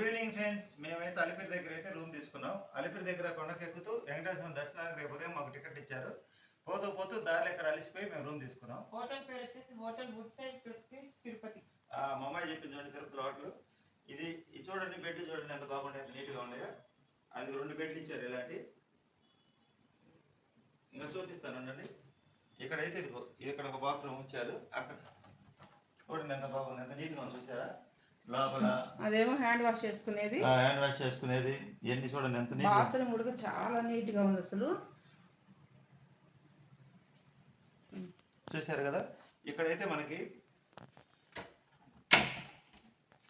Good evening friends మేమైతే అలిపిరి దగ్గర అయితే రూమ్ తీసుకున్నాం. అలిపిరి దగ్గర కొండకెక్కుతూ వెంకటేశ్వర దర్శనానికి రేపు ఉదయం మాకు టికెట్ ఇచ్చారు. పోతూ పోతూ దారిలో ఇక్కడ అలిసిపోయి మేము రూమ్ తీసుకున్నాం. హోటల్ పేరు వచ్చేసి hotel Woodside prestige Tirupati ఆ, మా అమ్మాయి చెప్పింది చూడండి తిరుపతి హోటల్ ఇది ఇది చూడండి బెడ్ చూడండి ఎంత బాగుండే ఎంత నీట్గా ఉన్నాయో. అది రెండు బెడ్లు ఇచ్చారు ఇలాంటి. ఇంకా చూపిస్తానండి ఇక్కడైతే ఇదిగో ఇక్కడ ఒక బాత్రూమ్ ఇచ్చారు అక్కడ చూడండి ఎంత బాగుంది ఎంత నీట్గా ఉంది చూసారా? లోపల అదేమో హ్యాండ్ వాష్ చేసుకునేది. హ్యాండ్ వాష్ చేసుకునేది. ఇవన్నీ చూడండి ఎంత నీట్గా బాత్రూమ్ కూడా చాలా నీట్గా ఉంది అసలు. చూశారు కదా? ఇక్కడైతే మనకి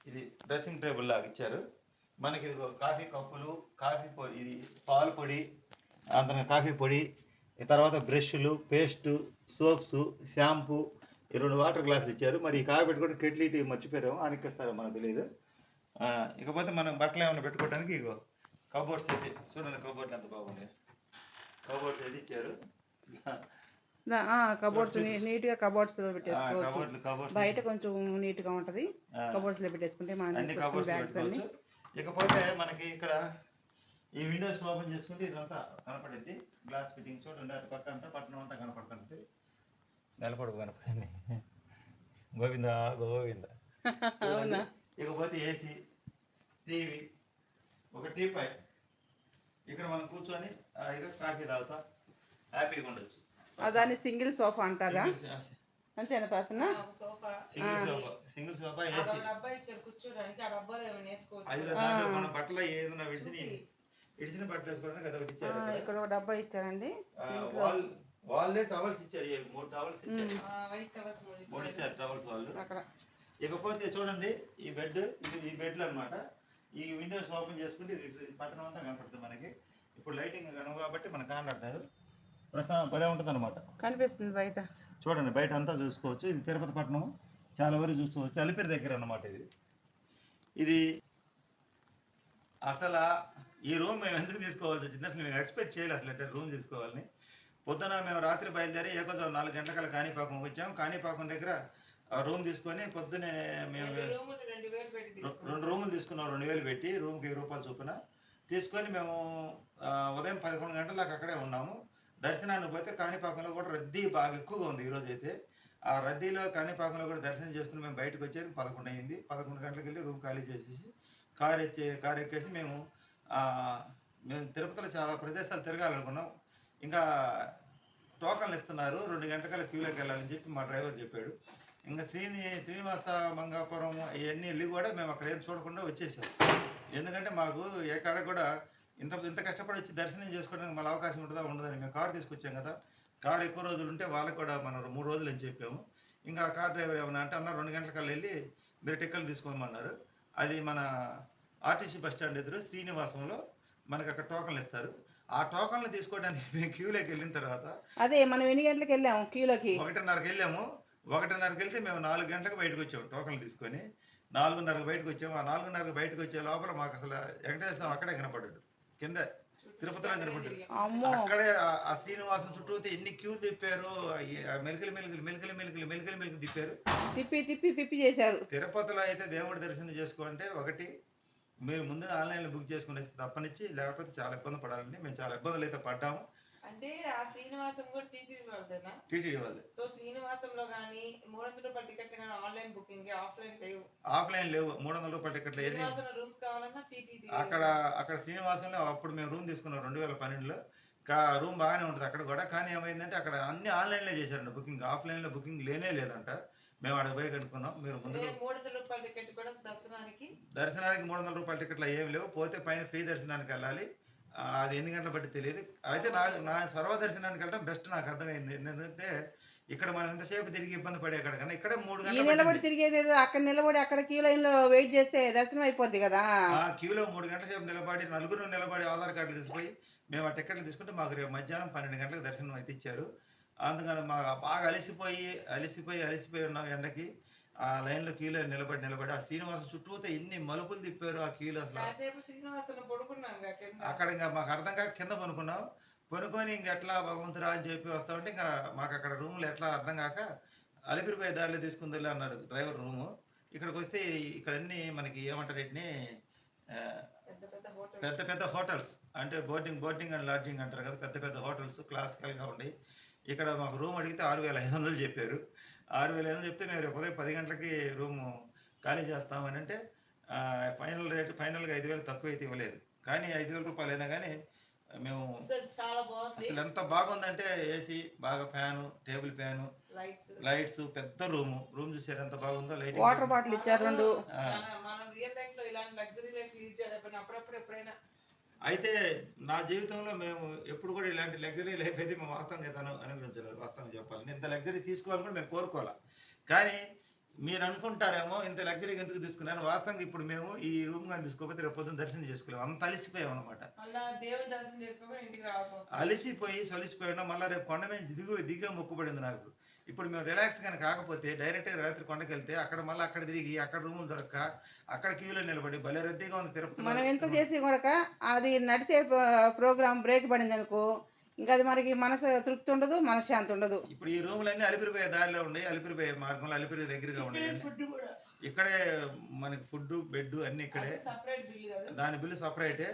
ఇది డ్రెస్సింగ్ టేబుల్ లాగా ఇచ్చారు. మనకి ఇదిగో కాఫీ కప్పులు కాఫీ పొడి ఇది పాలు పొడి అంత కాఫీ పొడి తర్వాత బ్రష్లు పేస్టు సోప్స్ షాంపూ రెండు వాటర్ గ్లాసులు ఇచ్చారు. మరి ఈ కాఫీ పెట్టుకుంటే కెట్లు ఇటు మర్చిపోయాము అనికిస్తారో మనకు తెలియదు ఇకపోతే మనం బట్టలు ఏమైనా పెట్టుకోవడానికి ఇగో కబోర్డ్స్ అయితే చూడండి కబోర్డ్లు ఎంత బాగుంది. కబోర్డ్స్ అయితే ఇచ్చారు. కబోర్డ్స్ నీట్గా కబోర్డ్స్లో పెట్టేసుకోవచ్చు. బయట కొంచెం నీట్గా ఉంటది. కబోర్డ్స్లో పెట్టేసుకుంటే మనం కబోర్డ్స్ బ్యాగ్స్ అన్ని. ఇకపోతే మనకి ఇక్కడ ఈ విండోస్ ఓపెన్ చేసుకుంటే ఇదంతా కనపడింది గ్లాస్ ఫిట్టింగ్ చూడండి అటు పక్క అంతా పట్టణం అంతా కనపడుతుంది. నిలబడు కనపడింది గోవింద గోవింద. అవునా? ఇకపోతే ఏసీ టీవీ ఒక టీ పై. ఇక్కడ మనం కూర్చొని ఇక కాఫీ తాగుతా హ్యాపీగా ఉండొచ్చు. దాన్ని సింగిల్ సోఫా అంటారా? అంతేనా ఒక sofa. Single sofa single sofa AC. డబ్బా ఇచ్చారు కూర్చోడానికి ఆ డబ్బాలో ఏమైనా వేసుకోవచ్చు. అది దాంట్లో మన బట్టలు ఏదైనా విడిచిన ఇడిచిన బట్టలు వేసుకోవడానికి అది ఒకటి ఇచ్చారు ఇక్కడ. ఒక డబ్బా ఇచ్చారండి. వాల్ వాళ్ళే టవల్స్ ఇచ్చారు మూడు టవల్స్ ఇచ్చారు. వైట్ టవర్స్ మూడు ఇచ్చారు. టవల్స్ వాళ్ళు. అక్కడ. ఇకపోతే చూడండి ఈ బెడ్ ఇది ఈ బెడ్లు అన్నమాట. ఈ విండోస్ ఓపెన్ చేసుకుంటే ఇది పట్టణం అంతా కనపడుతుంది మనకి. ఇప్పుడు లైటింగ్ కనుక కాబట్టి మనకు కనపడతారు ప్రస్తుతం భలే ఉంటుంది అనమాట కనిపిస్తుంది బయట. చూడండి బయట అంతా చూసుకోవచ్చు. ఇది తిరుపతి పట్టణం. చాలా వరకు చూసుకోవచ్చు. అలిపిరి దగ్గర అన్నమాట ఇది. ఇది అసలు ఈ రూమ్ మేము ఎందుకు తీసుకోవాల్సి వచ్చింది? అసలు మేము ఎక్స్పెక్ట్ చేయాలి అసలు అంటే రూమ్ తీసుకోవాలని. పొద్దున మేము రాత్రి బయలుదేరి ఏ కొంచెం నాలుగు గంటల కాణిపాకం వచ్చాం కాణిపాకం దగ్గర రూమ్ తీసుకొని పొద్దునే మేము రెండు రూములు తీసుకున్నాం రెండు వేలు పెట్టి రూమ్కి వెయ్యి రూపాయలు చొప్పున. తీసుకొని మేము ఉదయం పదకొండు గంటల దాకా అక్కడే ఉన్నాము. దర్శనానికి పోతే కాణిపాకంలో కూడా రద్దీ బాగా ఎక్కువగా ఉంది ఈరోజు అయితే ఆ రద్దీలో కాణిపాకంలో కూడా దర్శనం చేసుకుని మేము బయటకు వచ్చేది పదకొండు అయింది. పదకొండు గంటలకు వెళ్ళి రూమ్ ఖాళీ చేసేసి కార్ ఎక్కే కార్ ఎక్కేసి మేము మేము తిరుపతిలో చాలా ప్రదేశాలు తిరగాలనుకున్నాం. ఇంకా టోకన్లు ఇస్తున్నారు. రెండు గంటల క్యూలోకి వెళ్ళాలని చెప్పి మా డ్రైవర్ చెప్పాడు. ఇంకా శ్రీని శ్రీనివాస మంగాపురం ఇవన్నీ వెళ్ళి కూడా మేము అక్కడ ఏం చూడకుండా వచ్చేసాం. ఎందుకంటే మాకు ఏ కాడ కూడా ఇంత ఇంత కష్టపడి వచ్చి దర్శనం చేసుకోవడానికి మళ్ళీ అవకాశం ఉంటుందా ఉండదని మేము కారు తీసుకొచ్చాం కదా. కారు ఎక్కువ రోజులు ఉంటే వాళ్ళకి కూడా మనం మూడు రోజులు అని చెప్పాము. ఇంకా ఆ కార్ డ్రైవర్ ఏమన్నా అంటే అన్న రెండు గంటలకల్లా వెళ్ళి మీరు టిక్కలు తీసుకోమన్నారు. అది మన ఆర్టీసీ బస్ స్టాండ్ ఎదురు శ్రీనివాసంలో మనకి అక్కడ టోకన్లు ఇస్తారు. ఆ టోకన్లు తీసుకోవడానికి మేము క్యూలోకి వెళ్ళిన తర్వాత అదే మనం ఎన్ని గంటలకు వెళ్ళాము క్యూలోకి? ఒకటిన్నరకు వెళ్ళాము. ఒకటిన్నరకు వెళ్తే మేము నాలుగు గంటలకు బయటకు వచ్చాము టోకన్లు తీసుకొని. నాలుగున్నరకు బయటకు వచ్చాము. ఆ నాలుగున్నరకు బయటకు వచ్చే లోపల మాకు అసలు వెంకటేశ్వర అక్కడే కనపడ్డాడు. కింద తిరుపతిలో కనపడ్డాడు. అమ్మో! అక్కడే ఆ- శ్రీనివాసం చుట్టూ ఎన్ని క్యూ తిప్పారు. మెలికలు మెలికలు మెలికలు మెలికలు మెలికలు మెలికలు తిప్పారు. తిప్పి తిప్పి పిప్పి చేశారు. తిరుపతిలో అయితే దేవుడి దర్శనం చేసుకోవాలంటే ఒకటి మీరు ముందుగా ఆన్లైన్లో బుక్ చేసుకుని తప్పనిచ్చి లేకపోతే చాలా ఇబ్బంది పడాలని మేము చాలా ఇబ్బందులు అయితే పడ్డాము. అంటే ఆ శ్రీనివాసం కూడా టీటీడీ వాళ్ళదేనా? టీటీడీ వాళ్ళు సో శ్రీనివాసంలో కానీ మూడు వందల రూపాయల టికెట్లు కానీ ఆన్లైన్ బుకింగ్ ఆఫ్లైన్ లేవు? ఆఫ్లైన్ లేవు. మూడు వందల రూపాయల టికెట్లు శ్రీనివాసంలో రూమ్స్ కావాలన్నా టీటీడీ అక్కడ అక్కడ శ్రీనివాసంలో అప్పుడు మేము రూమ్ తీసుకున్నాం రెండు వేల పన్నెండులో. కా రూమ్ బాగానే ఉంటుంది అక్కడ కూడా. కానీ ఏమైందంటే అక్కడ అన్ని ఆన్లైన్లో చేశారండి బుకింగ్. ఆఫ్లైన్లో బుకింగ్ లేనే లేదంట. మేము అక్కడ పోయి కనుక్కున్నాం. మీరు ముందుగా మూడు వందల రూపాయల టికెట్ కూడా దర్శనానికి. దర్శనానికి మూడు వందల రూపాయల టికెట్లు ఏమి లేవు. పోతే పైన ఫ్రీ దర్శనానికి వెళ్ళాలి. అది ఎన్ని గంటలు బట్టి తెలియదు. అయితే నాకు నా సర్వ దర్శనానికి వెళ్ళడం బెస్ట్ నాకు అర్థమైంది. ఎందుకంటే ఇక్కడ మనం ఎంతసేపు తిరిగి ఇబ్బంది పడే అక్కడ కన్నా ఇక్కడే మూడు గంటలు నిలబడి. తిరిగేది ఏదో అక్కడ నిలబడి అక్కడ క్యూ లైన్లో వెయిట్ చేస్తే దర్శనం అయిపోద్ది కదా. ఆ క్యూలో మూడు గంటల సేపు నిలబడి నలుగురు నిలబడి ఆధార్ కార్డు తీసుకుపోయి మేము ఆ టికెట్లు తీసుకుంటే మాకు రేపు మధ్యాహ్నం పన్నెండు గంటలకు దర్శనం అయితే ఇచ్చారు. అందుకని మా బాగా అలసిపోయి అలసిపోయి అలసిపోయి ఉన్నాం ఎండకి ఆ లైన్లో క్యూలో నిలబడి నిలబడి ఆ శ్రీనివాసం చుట్టూతో ఎన్ని మలుపులు తిప్పారు ఆ క్యూలో అసలు. అక్కడ ఇంకా మాకు అర్థం కాక కింద పనుకున్నాం పనుకొని ఇంక ఎట్లా భగవంతురా అని చెప్పి వస్తా ఉంటే ఇంకా మాకు అక్కడ రూమ్లో ఎట్లా అర్థం కాక అలిపిరిపోయే దారిలో తీసుకుందిలే అన్నాడు డ్రైవర్ రూము. ఇక్కడికి వస్తే ఇక్కడ అన్ని మనకి ఏమంటారు వీటిని? పెద్ద పెద్ద హోటల్ పెద్ద పెద్ద హోటల్స్. అంటే బోర్డింగ్ బోర్డింగ్ అండ్ లాడ్జింగ్ అంటారు కదా పెద్ద పెద్ద హోటల్స్ క్లాసికల్గా ఉన్నాయి ఇక్కడ మాకు రూమ్ అడిగితే ఆరు వేల ఐదు వందలు చెప్పారు. ఆరు వేల ఐదు వందలు చెప్తే మేము రేపు ఉదయం పది గంటలకి రూము ఖాళీ చేస్తామని అంటే ఫైనల్ రేట్ ఫైనల్గా ఐదు వేలు తక్కువ అయితే ఇవ్వలేదు. కానీ ఐదు వేల రూపాయలు అయినా కానీ మేము అసలు చాలా బాగుంది. అసలు ఎంత బాగుందంటే ఏసీ బాగా fan table fan lights. Lights పెద్ద రూము. రూమ్ చూసారు ఎంత బాగుందో లైట్ వాటర్ బాటిల్ ఇచ్చారు రెండు. మనం రియల్ లైఫ్లో ఇలాంటి లగ్జరీ లైఫ్ లీడ్ చేయాలి అప్పుడప్పుడు ఎప్పుడైనా అయితే నా జీవితంలో మేము ఎప్పుడు కూడా ఇలాంటి లగ్జరీ లైఫ్ అయితే మేము వాస్తవంగా అను అనుభవించలేదు. వాస్తవంగా చెప్పాలి. నేను ఇంత లగ్జరీ తీసుకోవాలని కూడా మేము కోరుకోవాలి? కానీ మీరు అనుకుంటారేమో ఇంత లగ్జరీ ఎందుకు తీసుకున్నాను వాస్తవంగా ఇప్పుడు మేము ఈ రూమ్ కానీ తీసుకోకపోతే రేపు పొద్దున్న దర్శనం చేసుకోలేము. అంత అలిసిపోయాం అనమాట అలిసిపోయి సొలిసిపోయినా మళ్ళీ రేపు కొండ మీద దిగు దిగే మొక్కుబడింది నాకు. ఇప్పుడు మేము రిలాక్స్ కానీ కాకపోతే డైరెక్ట్గా రాత్రి కొండకి వెళ్తే అక్కడ మళ్ళీ అక్కడ తిరిగి అక్కడ రూములు దొరక్క అక్కడ క్యూలో నిలబడి భలే రద్దీగా ఉంది తిరుపతిలో మనం ఎంత చేసి కూడా అది నడిచే ప్రోగ్రామ్ బ్రేక్ పడింది అనుకో ఇంకా అది మనకి మనసు తృప్తి ఉండదు మనశ్శాంతి ఉండదు. ఇప్పుడు ఈ రూములన్నీ అలిపిరిపోయే దారిలో ఉన్నాయి అలిపిరిపోయే మార్గంలో అలిపిరి దగ్గరగా ఉన్నాయి. ఫుడ్ కూడా. ఇక్కడే మనకి ఫుడ్ బెడ్ అన్ని ఇక్కడే. సపరేట్ బిల్ కదా. దాని బిల్లు సపరేటే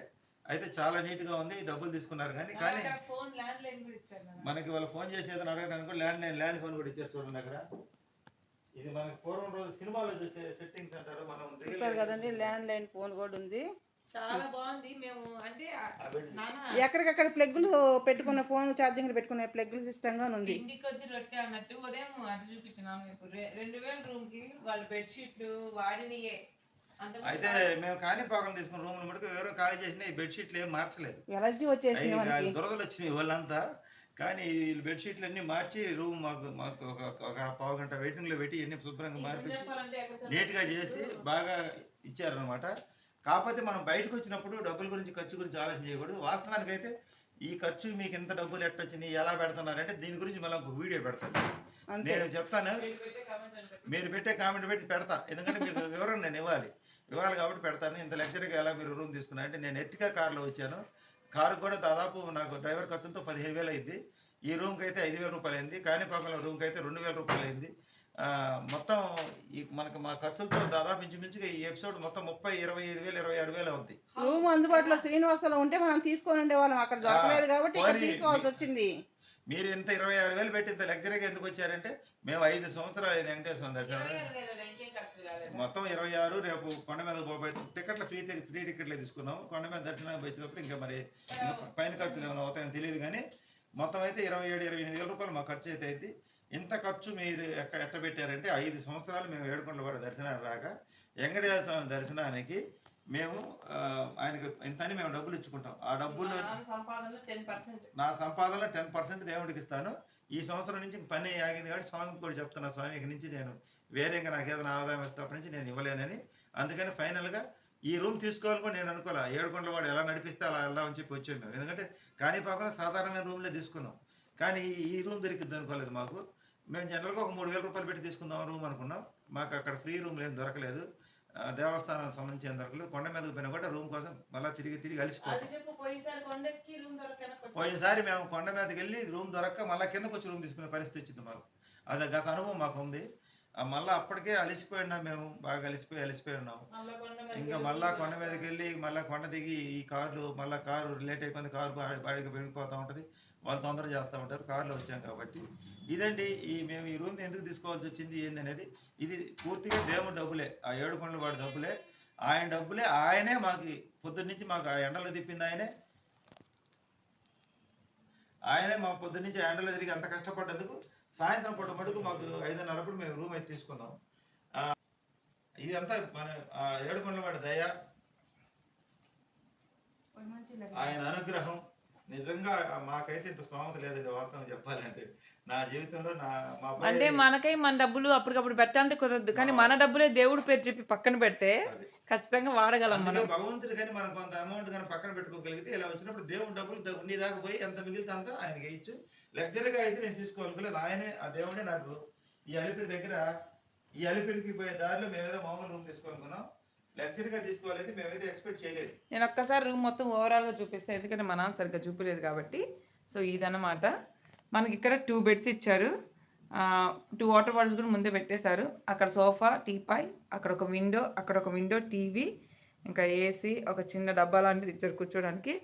అయితే చాలా నీట్గా ఉంది డబ్బులు తీసుకున్నారు కానీ కానీ ఫోన్ ల్యాండ్ లైన్ కూడా ఇచ్చారు మనకి వాళ్ళు ఫోన్ చేసేదని అడగడానికి ల్యాండ్ లైన్ ల్యాండ్ ఫోన్ కూడా ఇచ్చారు చూడండి అక్కడ. ఇది మనకి పూర్వం రోజు సినిమాలో చూసే సెట్టింగ్స్ అంటారు మనం చూస్తారు కదండి ల్యాండ్ లైన్ ఫోన్ కూడా ఉంది. చాలా బాగుంది మేము అంటే ఎక్కడికక్కడ ప్లగ్లు పెట్టుకున్న ఫోన్ ఛార్జింగ్ పెట్టుకునే ప్లగ్లు సిస్టమ్గా ఉంది. ఇంటికి కొద్ది రొట్టె అన్నట్టు ఉదయం అటు చూపించినాను మీకు. రె- రెండు వేల రూమ్కి వాళ్ళ బెడ్షీట్లు వాడినయే. అయితే మేము కాణిపాకం తీసుకున్న రూమ్ మటుకు ఎవరో ఖాళీ చేసిన ఈ బెడ్షీట్లు ఏం మార్చలేదు. ఎలర్జీ మనకి. దురదలు వచ్చినాయి వాళ్ళంతా. కానీ ఈ బెడ్షీట్లు అన్ని మార్చి రూమ్ మాకు మాకు ఒక పావు గంట వెయిటింగ్లో పెట్టి ఇవన్నీ శుభ్రంగా మార్పించి చెప్పాలంటే ఎక్కడికైనా నీట్గా చేసి బాగా ఇచ్చారనమాట కాకపోతే మనం బయటకు వచ్చినప్పుడు డబ్బుల గురించి ఖర్చు గురించి ఆలోచన చేయకూడదు. వాస్తవానికి అయితే ఈ ఖర్చు మీకు ఎంత డబ్బులు ఎట్టొచ్చినాయి ఎలా పెడుతున్నారంటే దీని గురించి మళ్ళీ ఒక వీడియో పెడతాను. అంతే. నేను చెప్తాను. మీరు పెట్టే కామెంట్ పెట్టి పెడతా. ఎందుకంటే మీకు వివరణ నేను ఇవ్వాలి. ఇవ్వాలి కాబట్టి పెడతాను. ఇంత లగ్జరీగా ఎలా మీరు రూమ్ తీసుకున్నా? అంటే నేను ఎత్తిగా కార్లో వచ్చాను. కారు కూడా దాదాపు నాకు డ్రైవర్ ఖర్చులతో పదిహేను వేలు అయింది. ఈ రూమ్కి అయితే ఐదు వేల రూపాయలు అయింది. కాణిపాకంలో రూమ్కి అయితే రెండు వేల రూపాయలు అయింది. మొత్తం ఈ మనకి మా ఖర్చులతో దాదాపు ఇంచుమించుగా ఈ ఎపిసోడ్ మొత్తం ముప్పై ఇరవై ఐదు వేలు ఇరవై ఆరు వేలు అవుద్ది. రూమ్ అందుబాటులో శ్రీనివాసంలో ఉంటే మనం తీసుకొని ఉండేవాళ్ళం. అక్కడ దొరకలేదు కాబట్టి ఇక్కడ తీసుకోవాల్సి వచ్చింది. మీరు ఇంత ఇరవై ఆరు వేలు పెట్టి ఇంత లగ్జరీగా ఎందుకు వచ్చారంటే మేము ఐదు సంవత్సరాలు అయింది వెంకటేశ్వర దర్శనం. మొత్తం ఇరవై ఆరు రేపు కొండ మీద పోబోయే టికెట్లు ఫ్రీ ఫ్రీ టికెట్లే తీసుకున్నాం కొండ మీద దర్శనానికి వచ్చేటప్పుడు ఇంకా మరి పైన ఖర్చులు ఏమైనా అవుతాయని తెలియదు కానీ మొత్తం అయితే ఇరవై ఏడు ఇరవై ఎనిమిది వేల రూపాయలు మా ఖర్చు అయితే అయింది. ఇంత ఖర్చు మీరు ఎక్కడ ఎట్ట పెట్టారంటే ఐదు సంవత్సరాలు మేము ఏడుకొండల వారి దర్శనానికి రాక వెంకటేశ్వర స్వామి దర్శనానికి మేము ఆయనకి ఇంత అని మేము డబ్బులు ఇచ్చుకుంటాం. ఆ డబ్బులు నా సంపాదనలో టెన్ పర్సెంట్ దేవుడికి ఇస్తాను. ఈ సంవత్సరం నుంచి పని ఆగింది కాబట్టి స్వామికి కూడా చెప్తున్నా స్వామి ఇక నుంచి నేను వేరే ఇంకా నాకు ఏదైనా ఆదాయం వస్తే నుంచి నేను ఇవ్వలేనని. అందుకని ఫైనల్గా ఈ రూమ్ తీసుకోవాలని కూడా నేను అనుకోలే. ఏడుకొండల వాడు ఎలా నడిపిస్తే అలా వెళ్దామని చెప్పి వచ్చాం మేము. ఎందుకంటే కాణిపాకంలో సాధారణమైన రూమ్లే తీసుకున్నాం. కానీ ఈ- రూమ్ దొరికిద్ది అనుకోలేదు మాకు. మేము జనరల్గా ఒక మూడు వేల రూపాయలు పెట్టి తీసుకుందాం రూమ్ అనుకున్నాం. మాకు అక్కడ ఫ్రీ రూమ్ ఏం దొరకలేదు. దేవస్థానానికి సంబంధించి ఏం దొరకలేదు కొండ మీదకి పోయినా కూడా రూమ్ కోసం మళ్ళీ తిరిగి తిరిగి అలసిపోతాం చెప్పు పోయినసారి మేము కొండ మీదకి వెళ్ళి రూమ్ దొరక్క మళ్ళీ కిందకు వచ్చి రూమ్ తీసుకునే పరిస్థితి వచ్చింది మాకు. అది గత అనుభవం మాకు ఉంది. మళ్ళీ అప్పటికే అలసిపోయి ఉన్నాం మేము. బాగా అలసిపోయి అలసిపోయి ఉన్నాం. మళ్ళా కొండ మీదకి ఇంకా మళ్ళా కొండ మీదకి వెళ్ళి మళ్ళీ కొండ దిగి ఈ కార్లు మళ్ళీ కారు లేట్ అయిపోయింది. కారు బాడికి పెరిగిపోతూ ఉంటుంది. వాళ్ళు తొందర చేస్తూ ఉంటారు. కారులో వచ్చాం కాబట్టి. ఇదండి ఈ మేము ఈ రూమ్ ఎందుకు తీసుకోవాల్సి వచ్చింది ఏంది అనేది ఇది పూర్తిగా దేవుడి డబ్బులే. ఆ ఏడు కొండల వాడి డబ్బులే. ఆయన డబ్బులే ఆయనే మాకు పొద్దున్న నుంచి మాకు ఆ ఎండలో తిప్పింది ఆయనే. ఆయనే మా పొద్దున్న నుంచి ఆ ఎండలో తిరిగి అంత కష్టపడ్డందుకు సాయంత్రం పూట మటుకు మాకు ఐదున్నరప్పుడు మేము రూమ్ అయితే తీసుకున్నాం ఆ, ఇదంతా మన ఆ ఏడుకొండల వాడి దయ. ఆయన అనుగ్రహం. నిజంగా మాకైతే ఇంత స్తోమత లేదండి వాస్తవం చెప్పాలంటే. నా జీవితంలో నా మా అంటే మనకై మన డబ్బులు అప్పటికప్పుడు పెట్టాలంటే కుదరదు. కానీ మన డబ్బులే దేవుడి పేరు చెప్పి పక్కన పెడితే. ఖచ్చితంగా వాడగలం మనం. భగవంతుడు కానీ మనం కొంత అమౌంట్ కానీ పక్కన పెట్టుకోగలిగితే ఇలా వచ్చినప్పుడు దేవుడి డబ్బులు ఉన్ని దాకా పోయి ఎంత మిగిలితే అంత ఆయనకి ఇచ్చు లగ్జరీగా అయితే నేను తీసుకోగలిగలేదు ఆయనే ఆ దేవుడే నాకు ఈ అలిపిరి దగ్గర ఈ అలిపిరికి పోయే దారిలో మేమేదో మామూలు రూమ్ తీసుకోవాలనుకున్నాం. లగ్జరీగా తీసుకోవాలైతే మేమైతే ఎక్స్పెక్ట్ చేయలేదు. నేను ఒక్కసారి రూమ్ మొత్తం ఓవరాల్గా చూపిస్తాను ఎందుకంటే మా నాన్న సరిగ్గా చూపించలేదు కాబట్టి. సో ఇదన్నమాట. మనకి ఇక్కడ టూ బెడ్స్ ఇచ్చారు టూ వాటర్ బాటిల్స్ కూడా ముందే పెట్టేశారు. అక్కడ సోఫా టీపాయ్ అక్కడ ఒక విండో అక్కడ ఒక విండో టీవీ ఇంకా ఏసీ ఒక చిన్న డబ్బా లాంటిది ఇచ్చారు కూర్చోడానికి.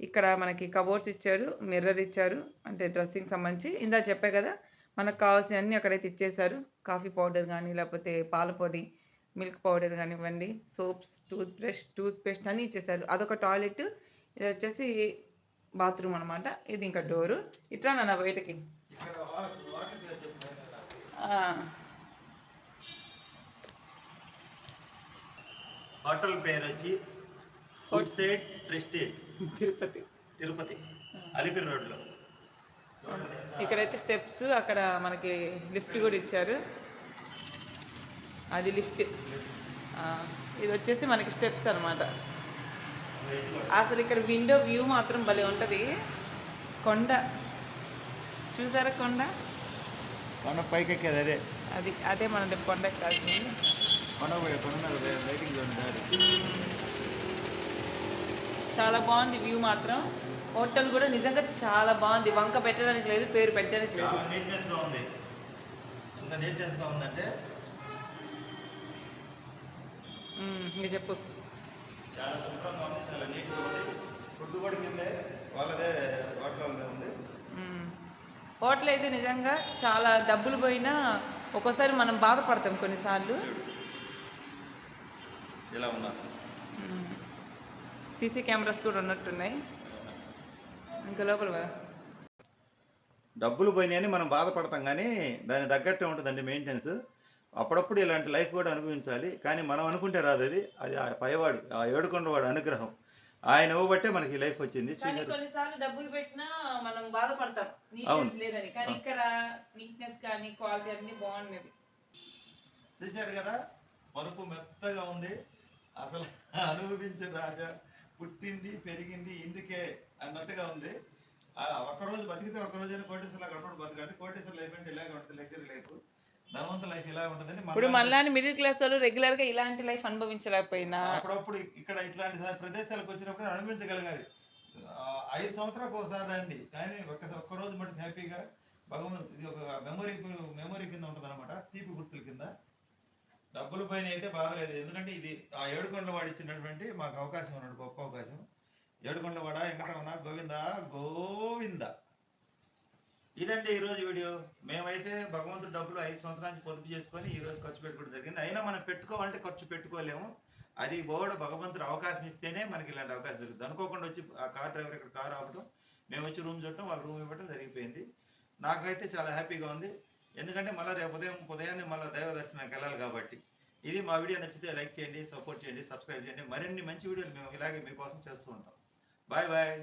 ఇక్కడ మనకి కబోర్డ్స్ ఇచ్చారు మిర్రర్ ఇచ్చారు అంటే డ్రెస్సింగ్ సంబంధించి. ఇందా చెప్పే కదా మనకు కావాల్సినవన్నీ అక్కడైతే ఇచ్చేసారు కాఫీ పౌడర్ కానీ లేకపోతే పాల పొడి మిల్క్ పౌడర్ కానివ్వండి soaps toothbrush toothpaste అన్నీ ఇచ్చేసారు అదొక టాయిలెట్ ఇది వచ్చేసి బాత్రూమ్ అనమాట ఇది ఇంకా డోరు. ఇట్లా నాన్న బయటకి. హోటల్ పేరు వచ్చి food side Prestige. Tirupati. Tirupati. Alipiri రోడ్లో. ఇక్కడైతే స్టెప్స్ అక్కడ మనకి లిఫ్ట్ కూడా ఇచ్చారు. అది లిఫ్ట్. ఇది వచ్చేసి మనకి స్టెప్స్ అన్నమాట. అసలు ఇక్కడ విండో వ్యూ మాత్రం భలే ఉంటుంది. కొండ. చూసారా కొండ? కొండ పైకి ఎక్కేది అదే. అది అదే మనం కొండ ఎక్కాల్సింది కొండ పోయే కొండ లైటింగ్ చాలా బాగుంది వ్యూ మాత్రం. హోటల్ కూడా నిజంగా చాలా బాగుంది. వంక పెట్టడానికి లేదు పేరు పెట్టడానికి లేదు. చాలా నీట్నెస్గా ఉంది. ఎంత నీట్నెస్గా ఉందంటే ఇంక చెప్పు. చాలా శుభ్రంగా ఉంది చాలా నీట్గా ఉంది. ఫుడ్ కూడా కిందే వాళ్ళదే హోటల్ ఉంది. హోటల్ అయితే నిజంగా చాలా డబ్బులు పోయినా ఒక్కోసారి మనం బాధపడతాం కొన్నిసార్లు. ఇలా ఉందా? సీసీ కెమెరాస్ కూడా ఉన్నట్టున్నాయి. ఇంకా లోపల కదా డబ్బులు పోయినాయని మనం బాధపడతాం కానీ దాని తగ్గట్టే ఉంటుందండి మెయింటెనెన్స్ అప్పుడప్పుడు ఇలాంటి లైఫ్ కూడా అనుభవించాలి. కానీ మనం అనుకుంటే రాదు అది. అది ఆ పైవాడు ఆ ఏడుకొండవాడు అనుగ్రహం. ఆయన ఇవ్వబట్టే మనకి లైఫ్ వచ్చింది. కొన్నిసార్లు డబ్బులు పెట్టినా మనం బాధపడతాం. నీట్నెస్ లేదని. కానీ ఇక్కడ నీట్నెస్ కానీ క్వాలిటీ అన్ని బాగున్నది చూశారు కదా పరుపు మెత్తగా ఉంది. అసలు అనుభవించే రాజా పుట్టింది పెరిగింది ఇందుకే అన్నట్టుగా ఉంది. ఆ ఒక్కరోజు బతికితే ఒక్క రోజైనా కోటేశ్వర గడపడు బతకండి కోటేశ్వర లైఫ్ అంటే ఇలాగ ఉంటుంది లగ్జరీ లైఫ్ లైఫ్ ఇలా ఉంటుందని ఇప్పుడు మళ్ళీ మిడిల్ క్లాస్ వాళ్ళు రెగ్యులర్గా ఇలాంటి లైఫ్ అనుభవించలేకపోయినా? అప్పుడప్పుడు ఇక్కడ ఇట్లాంటి ప్రదేశాలకు వచ్చినప్పుడు అనుభవించగలగాలి. ఐదు సంవత్సరాలకు ఒకసారి రండి. కానీ ఒక్క ఒక్క రోజు మటుకు హ్యాపీగా భగవంతు ఇది ఒక మెమొరీ మెమొరీ కింద ఉంటుంది అనమాట తీపి గుర్తుల కింద. డబ్బులు పైన అయితే బాధలేదు. ఎందుకంటే ఇది ఆ ఏడుకొండల వాడు ఇచ్చినటువంటి మాకు అవకాశం ఉన్నాడు గొప్ప అవకాశం. ఏడుకొండల వాడ? వెంకటరమణ గోవింద? గోవింద. ఇదండి ఈరోజు వీడియో. మేమైతే భగవంతుడు డబ్బులు ఐదు సంవత్సరాల పొదుపు చేసుకొని ఈరోజు ఖర్చు పెట్టుకోవడం జరిగింది. అయినా మనం పెట్టుకోవాలంటే ఖర్చు పెట్టుకోలేము. అది బోర్డు భగవంతుడు అవకాశం ఇస్తేనే మనకి ఇలాంటి అవకాశం జరుగుతుంది అనుకోకుండా వచ్చి ఆ కార్ డ్రైవర్ ఇక్కడ కార్ ఆపడం మేము వచ్చి రూమ్ చూడటం వాళ్ళు రూమ్ ఇవ్వడం జరిగిపోయింది. నాకైతే చాలా హ్యాపీగా ఉంది. ఎందుకంటే మళ్ళీ రేపు ఉదయం ఉదయాన్నే మళ్ళీ దైవ దర్శనానికి వెళ్ళాలి కాబట్టి. ఇది మా వీడియో నచ్చితే లైక్ చేయండి సపోర్ట్ చేయండి సబ్స్క్రైబ్ చేయండి. మరిన్ని మంచి వీడియోలు మేము ఇలాగే మీకోసం చేస్తూ ఉంటాం. Bye bye.